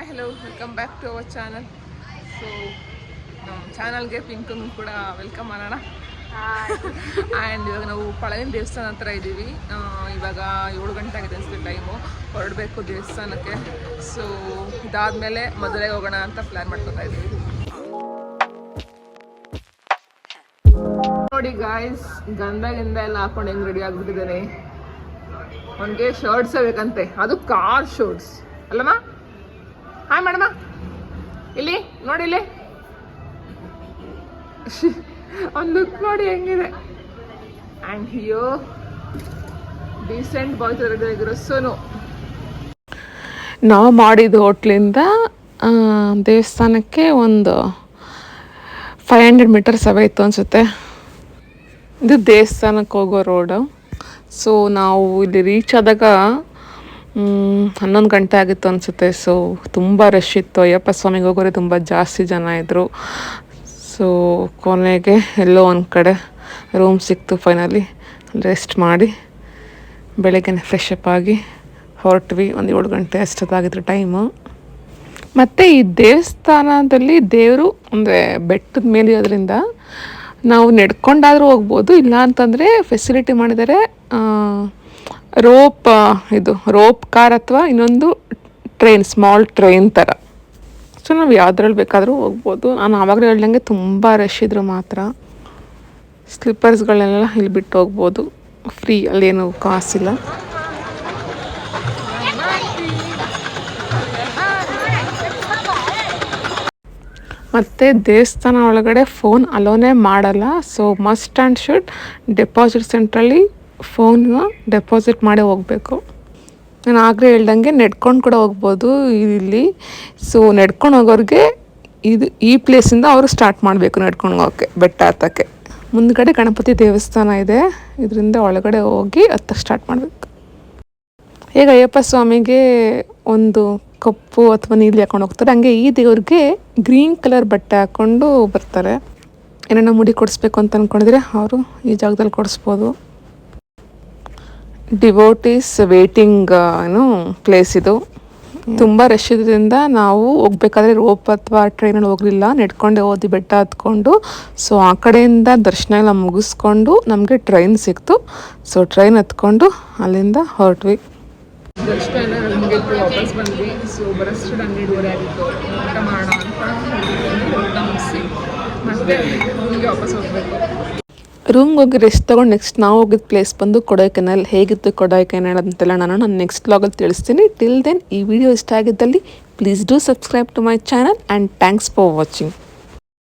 Hi hello welcome back to our channel so ನಮ್ಮ ಚಾನಲ್ಗೆ ಪಿಂಕನ್ನು ಕೂಡ ವೆಲ್ಕಮ್ ಮಾಡೋಣ. ಆ್ಯಂಡ್ ಇವಾಗ ನಾವು ಪಳಗಿನ ದೇವಸ್ಥಾನ ಹತ್ರ ಇದ್ದೀವಿ. ಇವಾಗ ಏಳು ಗಂಟೆ ಆಗಿದೆ ಅನಿಸುತ್ತೆ ಟೈಮು ಹೊರಡಬೇಕು ದೇವಸ್ಥಾನಕ್ಕೆ. ಸೊ ಇದಾದಮೇಲೆ ಮದುವೆಗೆ ಹೋಗೋಣ ಅಂತ ಪ್ಲ್ಯಾನ್ ಮಾಡ್ಕೊತಾ ಇದ್ದೀವಿ. ನೋಡಿ ಗಾಯ್ಸ್ ಗಂಧಗಿಂದ ಎಲ್ಲ ಹಾಕೊಂಡು ಹೆಂಗೆ ರೆಡಿ ಆಗಿಬಿಟ್ಟಿದ್ದೀನಿ. ಅವನಿಗೆ ಶರ್ಟ್ಸೇ ಬೇಕಂತೆ. ಅದು ಕಾರ್ ಶರ್ಟ್ಸ್ ಅಲ್ಲಮ್ಮ? ಹಾಯ್ ಮೇಡಮ ಇಲ್ಲಿ, ನೋಡಿ ಇಲ್ಲಿ. ಒಂದು ಲುಕ್ ನೋಡಿ ಹೆಂಗಿದೆ. And here decent boys ready ಆಗಿರೋ ಸೋನು. ನಾವು ಮಾಡಿದ ಹೋಟ್ಲಿಂದ ದೇವಸ್ಥಾನಕ್ಕೆ ಒಂದು ಫೈವ್ ಹಂಡ್ರೆಡ್ ಮೀಟರ್ಸ್ ಇತ್ತು ಅನಿಸುತ್ತೆ. ಇದು ದೇವಸ್ಥಾನಕ್ಕೆ ಹೋಗೋ ರೋಡು ಸೊ ನಾವು ಇಲ್ಲಿ ರೀಚ್ ಆದಾಗ ಹನ್ನೊಂದು ಗಂಟೆ ಆಗಿತ್ತು ಅನಿಸುತ್ತೆ. ಸೊ ತುಂಬ ರಶ್ ಇತ್ತು. ಅಯ್ಯಪ್ಪ ಸ್ವಾಮಿಗೆ ಹೋಗೋರೆ ತುಂಬ ಜಾಸ್ತಿ ಜನ ಇದ್ದರು ಸೊ ಕೊನೆಗೆ ಎಲ್ಲೋ ಒಂದು ಕಡೆ ರೂಮ್ ಸಿಕ್ತು ಫೈನಲಿ ರೆಸ್ಟ್ ಮಾಡಿ ಬೆಳಗ್ಗೆ ಫ್ರೆಶ್ ಅಪ್ ಆಗಿ ಹೊರಟ್ವಿ. ಒಂದು ಏಳು ಗಂಟೆ ಅಷ್ಟೊತ್ತಾಗಿದ್ರು ಟೈಮು ಮತ್ತು ಈ ದೇವಸ್ಥಾನದಲ್ಲಿ ದೇವರು ಅಂದರೆ ಬೆಟ್ಟದ ಮೇಲೆ ಇರೋದ್ರಿಂದ ನಾವು ನಡ್ಕೊಂಡಾದರೂ ಹೋಗ್ಬೋದು. ಇಲ್ಲ ಅಂತಂದರೆ ಫೆಸಿಲಿಟಿ ಮಾಡಿದ್ದಾರೆ ರೋಪ್, ಇದು ರೋಪ್ ಕಾರ್ ಅಥವಾ ಇನ್ನೊಂದು ಟ್ರೈನ್, ಸ್ಮಾಲ್ ಟ್ರೈನ್ ಥರ ಸೊ ನಾವು ಯಾವುದ್ರಲ್ಲಿ ಬೇಕಾದರೂ ಹೋಗ್ಬೋದು. ನಾನು ಆವಾಗಲೇ ಹೇಳ್ದಂಗೆ ತುಂಬ ರಶ್ ಇದ್ರು ಮಾತ್ರ ಸ್ಲಿಪ್ಪರ್ಸ್ಗಳನ್ನೆಲ್ಲ ಇಲ್ಲಿ ಬಿಟ್ಟು ಹೋಗ್ಬೋದು. ಫ್ರೀ ಅಲ್ಲೇನು ಕಾಸಿಲ್ಲ. ಮತ್ತು ದೇವಸ್ಥಾನ ಒಳಗಡೆ ಫೋನ್ ಅಲೋನೇ ಮಾಡಲ್ಲ. So must and should deposit ಸೆಂಟ್ರಲ್ಲಿ ಫೋನ್ನ ಡೆಪಾಸಿಟ್ ಮಾಡಿ ಹೋಗಬೇಕು. ನಾನು ಆಗಲೇ ಹೇಳ್ದಂಗೆ ನೆಡ್ಕೊಂಡು ಕೂಡ ಹೋಗ್ಬೋದು ಇಲ್ಲಿ. ಸೊ ನೆಡ್ಕೊಂಡು ಹೋಗೋರಿಗೆ ಇದು ಈ ಪ್ಲೇಸಿಂದ ಅವರು ಸ್ಟಾರ್ಟ್ ಮಾಡಬೇಕು ನಡ್ಕೊಂಡು ಹೋಗೋಕ್ಕೆ, ಬೆಟ್ಟ ಹತ್ತಕ್ಕೆ. ಮುಂದ್ಗಡೆ ಗಣಪತಿ ದೇವಸ್ಥಾನ ಇದೆ. ಇದರಿಂದ ಒಳಗಡೆ ಹೋಗಿ ಹತ್ತಕ್ಕೆ ಸ್ಟಾರ್ಟ್ ಮಾಡಬೇಕು. ಈಗ ಅಯ್ಯಪ್ಪ ಸ್ವಾಮಿಗೆ ಒಂದು ಕಪ್ಪು ಅಥವಾ ನೀಲಿ ಹಾಕೊಂಡು ಹೋಗ್ತಾರೆ. ಹಂಗೆ ಈ ದೇವ್ರಿಗೆ ಗ್ರೀನ್ ಕಲರ್ ಬಟ್ಟೆ ಹಾಕ್ಕೊಂಡು ಬರ್ತಾರೆ. ಏನೇನೋ ಮುಡಿ ಕೊಡಿಸ್ಬೇಕು ಅಂತ ಅಂದ್ಕೊಂಡಿದ್ರೆ ಅವರು ಈ ಜಾಗದಲ್ಲಿ ಕೊಡಿಸ್ಬೋದು. ಡಿವೋಟೀಸ್ ವೇಟಿಂಗ್ ಏನು ಪ್ಲೇಸ್ ಇದು. ತುಂಬ ರಶ್ ಇದ್ರಿಂದ ನಾವು ಹೋಗ್ಬೇಕಾದ್ರೆ ರೋಪ್ ಅಥವಾ ಟ್ರೈನಲ್ಲಿ ಹೋಗಲಿಲ್ಲ. ನೆಡ್ಕೊಂಡೆ ಹೋದಿ ಬೆಟ್ಟ ಹತ್ಕೊಂಡು ಸೊ ಆ ಕಡೆಯಿಂದ ದರ್ಶನ ಎಲ್ಲ ಮುಗಿಸ್ಕೊಂಡು ನಮಗೆ ಟ್ರೈನ್ ಸಿಕ್ತು. ಸೊ ಟ್ರೈನ್ ಹತ್ಕೊಂಡು ಅಲ್ಲಿಂದ ಹೊರಟ್ವಿ. ದರ್ಶನ ಎಲ್ಲ ನಮಗೆ ವಾಪಸ್ ಬಂದ್ವಿ. ಸೊ ಬರೋಷ್ಟು ಹನ್ನೆರಡುವರೆ ಆಗಿತ್ತು. ಊಟ ಮಾಡೋಣ ಅಂತ. ಊಟ ಮುಗಿಸಿ ಮತ್ತೆ ರೂಮ್ಗೆ ವಾಪಸ್ ಹೋಗಬೇಕು. ರೂಮ್ಗೆ ಹೋಗಿ ರೆಸ್ಟ್ ತೊಗೊಂಡು ನೆಕ್ಸ್ಟ್ ನಾವು ಹೋಗಿದ್ದ ಪ್ಲೇಸ್ ಬಂದು ಕೊಡೈಕೆನಲ್ ಹೇಗಿತ್ತು ಕೊಡೈಕೆನಲ್ ಅಂತೆಲ್ಲ ನಾನು ನಾನು ನೆಕ್ಸ್ಟ್ ಬ್ಲಾಗಲ್ಲಿ ತಿಳಿಸ್ತೀನಿ. ಟಿಲ್ ದೆನ್ ಈ ವಿಡಿಯೋ ಇಷ್ಟ ಆಗಿದ್ದಲ್ಲಿ please do subscribe to my channel and thanks for watching